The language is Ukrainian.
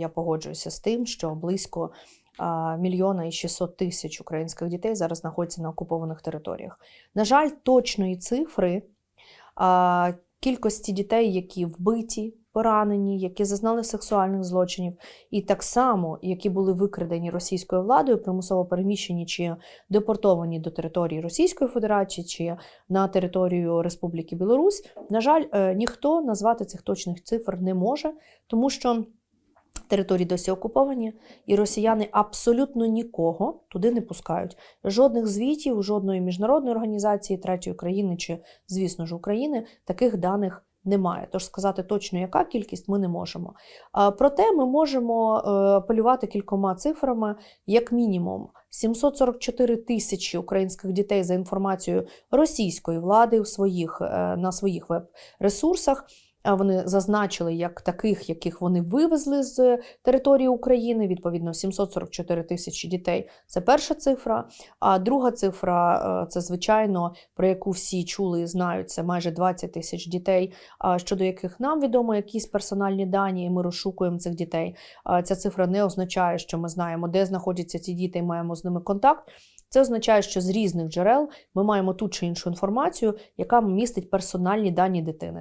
Я погоджуюся з тим, що близько мільйона і 600 тисяч українських дітей зараз знаходяться на окупованих територіях. На жаль, точної цифри кількості дітей, які вбиті, поранені, які зазнали сексуальних злочинів, і так само, які були викрадені російською владою, примусово переміщені чи депортовані до території Російської Федерації чи на територію Республіки Білорусь, на жаль, е, ніхто назвати цих точних цифр не може, тому що. Території досі окуповані, і росіяни абсолютно нікого туди не пускають. Жодних звітів, жодної міжнародної організації, третьої країни чи, звісно ж, України таких даних немає. Тож сказати точно, яка кількість ми не можемо. Проте ми можемо е, апелювати кількома цифрами, як мінімум. 744 тисячі українських дітей за інформацією російської влади в своїх, е, на своїх веб-ресурсах. Вони зазначили як таких, яких вони вивезли з території України. Відповідно, 744 тисячі дітей. Це перша цифра. А друга цифра е, це звичайно про яку всі чули і знають. Це майже 20 тисяч дітей, щодо яких нам відомо якісь персональні дані, і ми розшукуємо цих дітей. Ця цифра не означає, що ми знаємо, де знаходяться ці діти, і маємо з ними контакт. Це означає, що з різних джерел ми маємо ту чи іншу інформацію, яка містить персональні дані дитини.